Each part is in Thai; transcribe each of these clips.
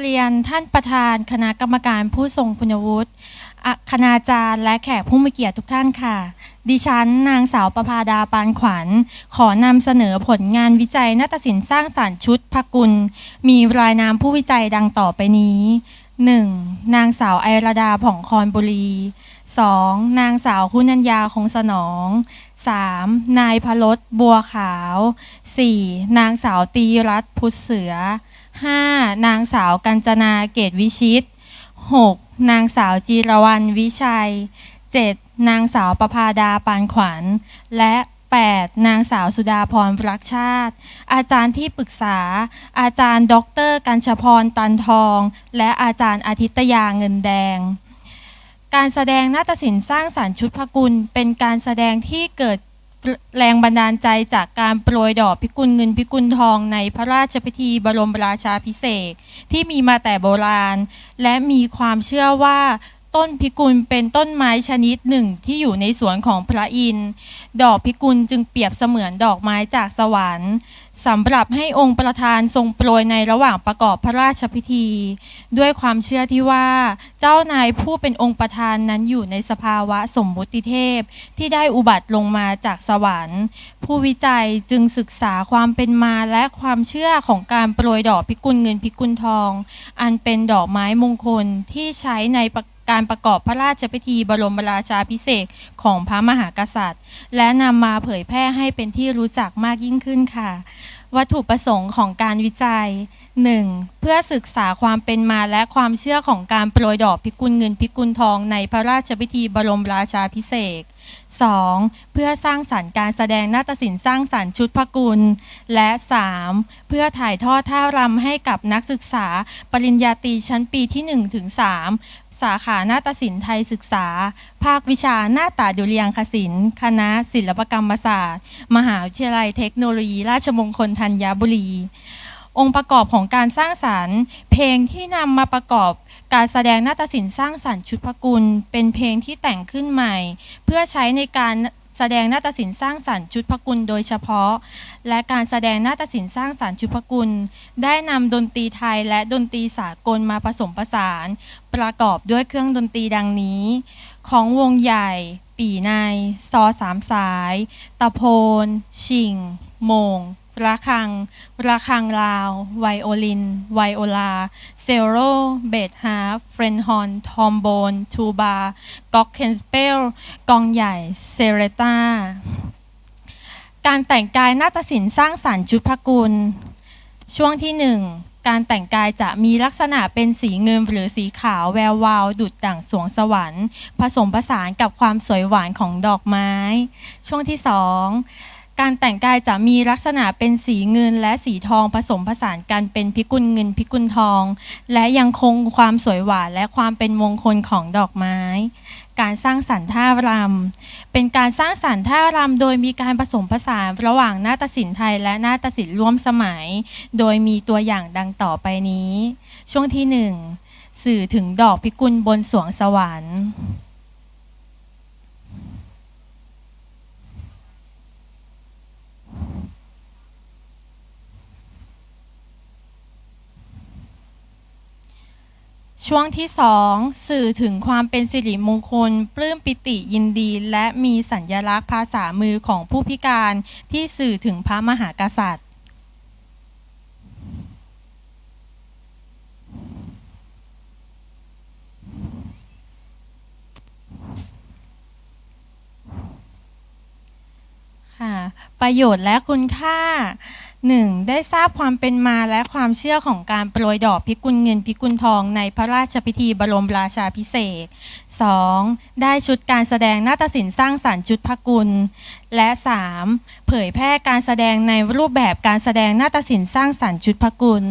เรียนท่านประธานคณะกรรมการผู้ทรงคุณวุฒิคณาจารย์และแขกผู้มีเกียรติทุกท่านค่ะ ดิฉันนางสาวประภาดาปานขวัญ ขอนำเสนอผลงานวิจัยนาฏศิลป์สร้างสารรค์ชุดพกุล มีรายนามผู้วิจัยดังต่อไปนี้ 1. นางสาวไอราดาผ่องคอนบุรี 2. นางสาวคุณัญญาคงสนอง 3. นายพลดบัวขาว 4. นางสาวตีรัตพุทธเสือ 5. นางสาวกัญจนาเกตวิชิต 6. นางสาวจีรวรรณวิชัย 7. นางสาวประภาดาปานขวัญ และ 8. นางสาวสุดาพรรักชาติ อาจารย์ที่ปรึกษา อาจารย์ ดรกัญชพรตันทอง และอาจารย์อาทิตยาเงินแดง การแสดงนาฏศิลป์สร้างสรรค์ชุดพกุล เป็นการแสดงที่เกิด แรงบันดาลใจจากการโปรยดอกพิกุลเงินพิกุลทองในพระราชพิธีบรมราชาพิเศษที่มีมาแต่โบราณ และมีความเชื่อว่า ต้นพิกุลเป็นต้นไม้ชนิดหนึ่งที่อยู่ในสวนของพระอินทร์ดอกพิกุลจึงเปรียบเสมือนดอกไม้จากสวรรค์สำหรับให้องค์ประธานทรงโปรยในระหว่างประกอบพระราชพิธี ด้วยความเชื่อที่ว่าเจ้านายผู้เป็นองค์ประธานนั้นอยู่ในสภาวะสมมุติเทพ ที่ได้อุบัติลงมาจากสวรรค์ ผู้วิจัยจึงศึกษาความเป็นมาและความเชื่อของการโปรยดอกพิกุลเงินพิกุลทอง อันเป็นดอกไม้มงคลที่ใช้ในประ การประกอบพระราชพิธีบรมราชาพิเศษของพระมหากษัตริย์ และนำมาเผยแพร่ให้เป็นที่รู้จักมากยิ่งขึ้นค่ะ วัตถุประสงค์ของการวิจัย 1. เพื่อศึกษาความเป็นมาและความเชื่อของการโปรยดอกพิกุลเงินพิกุลทองในพระราชพิธีบรมราชาพิเศษ 2. เพื่อสร้างสรรค์การแสดงนาฏศิลป์สร้างสรรค์ชุดพกุล และ 3. เพื่อถ่ายทอดท่ารำให้กับนักศึกษาปริญญาตรีชั้นปีที่ 1 ถึง 3 สาขานาฏศิลป์ไทยศึกษา ภาควิชาหน้าตาดุเรียางคศิลป์คณะศิลปกรรมศาสตร์ มหาวิทยาลัยเทคโนโลยี ราชมงคลธัญบุรี องค์ประกอบของการสร้างสรรค์ เพลงที่นำมาประกอบการแสดงนาฏศิลป์สร้างสรรค์ชุดพกุล เป็นเพลงที่แต่งขึ้นใหม่ เพื่อใช้ในการแสดงนาฏศิลป์สร้างสรรค์ชุดพกุลโดยเฉพาะ และการแสดงนาฏศิลป์สร้างสรรค์ชุดพกุล ได้นำดนตรีไทยและดนตรีสากลมาผสมผสาน ประกอบด้วยเครื่องดนตรีดังนี้ ของวงใหญ่ ปีใน ซอสามสาย ตะโพน ชิง โมง ระฆัง ระฆังลาว ไวโอลิน ไวโอลา เซโรเบสฮาร์ฟเฟรนฮอน ทอมโบน ทูบาก๊อกเคนสเปล กองใหญ่ เซเรตาการแต่งกายนาฏศิลป์สร้างสรรค์ชุดพกุล ช่วงที่หนึ่งการแต่งกายจะมีลักษณะเป็นสีเงินหรือสีขาวแวววาว ดุดดั่งสวงสวรรค์ ผสมผสานกับความสวยหวานของดอกไม้ ช่วงที่สอง การแต่งกายจะมีลักษณะเป็นสีเงินและสีทองผสมผสานกันเป็นพิกุลเงินพิกุลทอง และยังคงความสวยหวานและความเป็นมงคลของดอกไม้ การสร้างสรรค์ท่ารำเป็นการสร้างสรรค์ท่ารำโดยมีการผสมผสานระหว่างนาฏศิลป์ไทยและนาฏศิลป์ร่วมสมัย โดยมีตัวอย่างดังต่อไปนี้ ช่วงที่หนึ่งสื่อถึงดอกพิกุลบนสวงสวรรค์ ช่วงที่สองสื่อถึงความเป็นสิริมงคล ปลื้มปิติยินดี และมีสัญลักษณ์ภาษามือของผู้พิการที่สื่อถึงพระมหากษัตริย์ ค่ะ ประโยชน์และคุณค่า 1. ได้ทราบความเป็นมาและความเชื่อของการโปรยดอกพิกุลเงินพิกุลทองในพระราชพิธีบรมราชาพิเศษ 2. ได้ชุดการแสดงนาฏศิลป์สร้างสรรค์ชุดพกุล และ 3. เผยแพร่การแสดงในรูปแบบการแสดงนาฏศิลป์สร้างสรรค์ชุดพกุล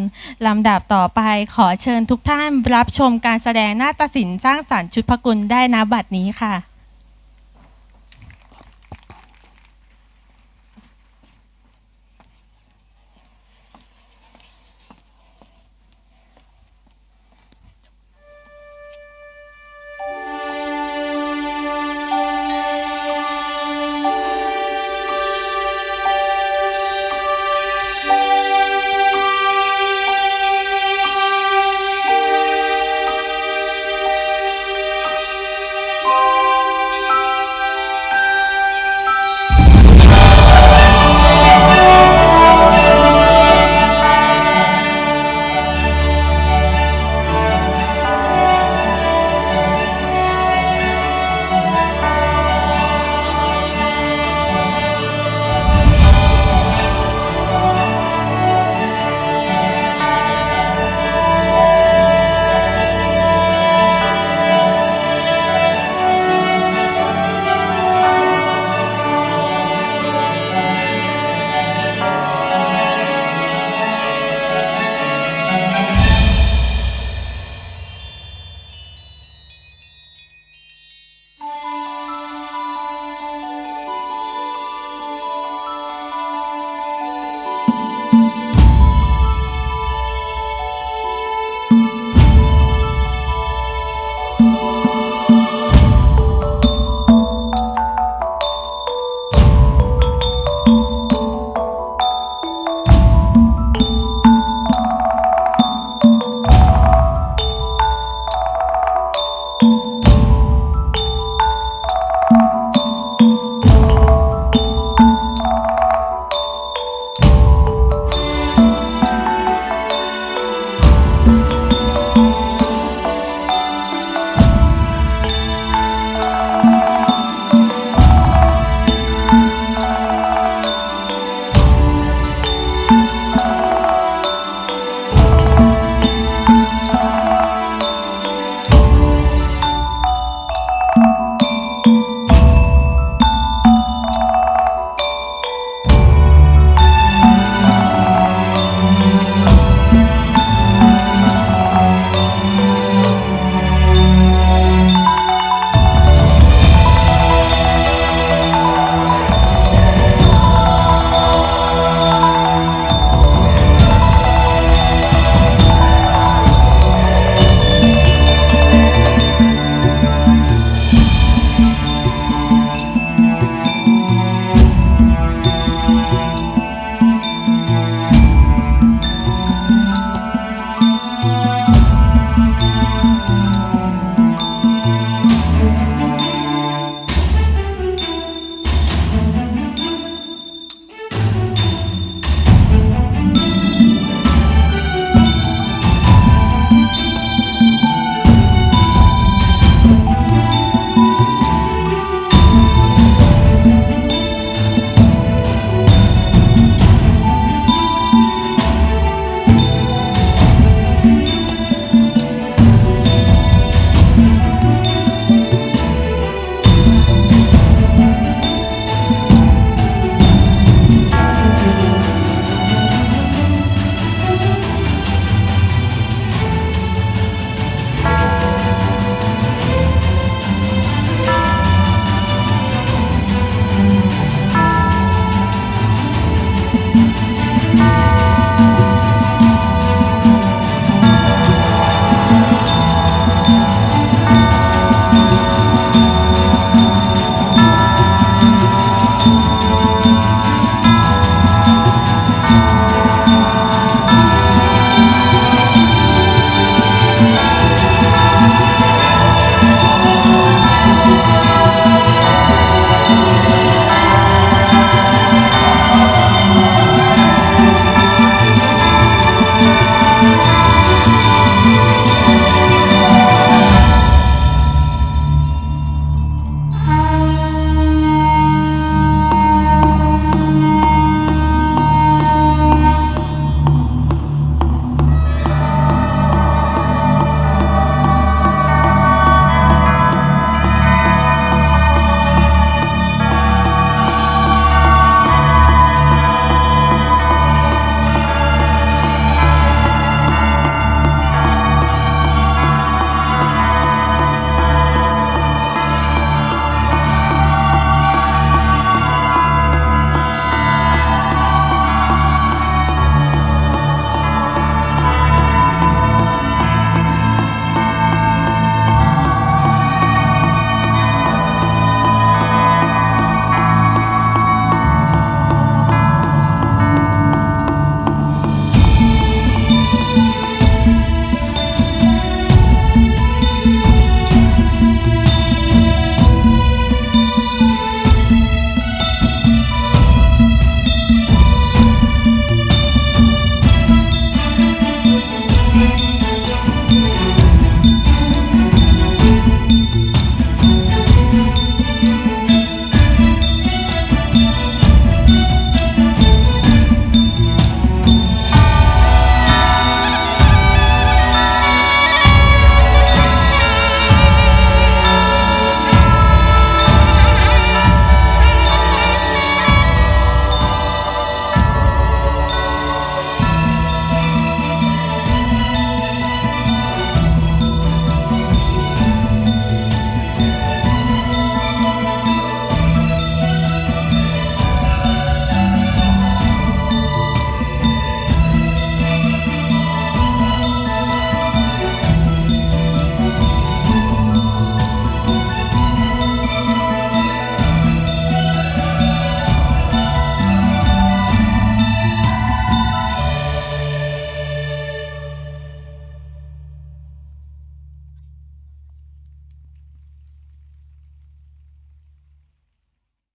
ลำดับต่อไปขอเชิญทุกท่านรับชมการแสดงนาฏศิลป์สร้างสรรค์ชุดพกุลได้ณบัดนี้ค่ะ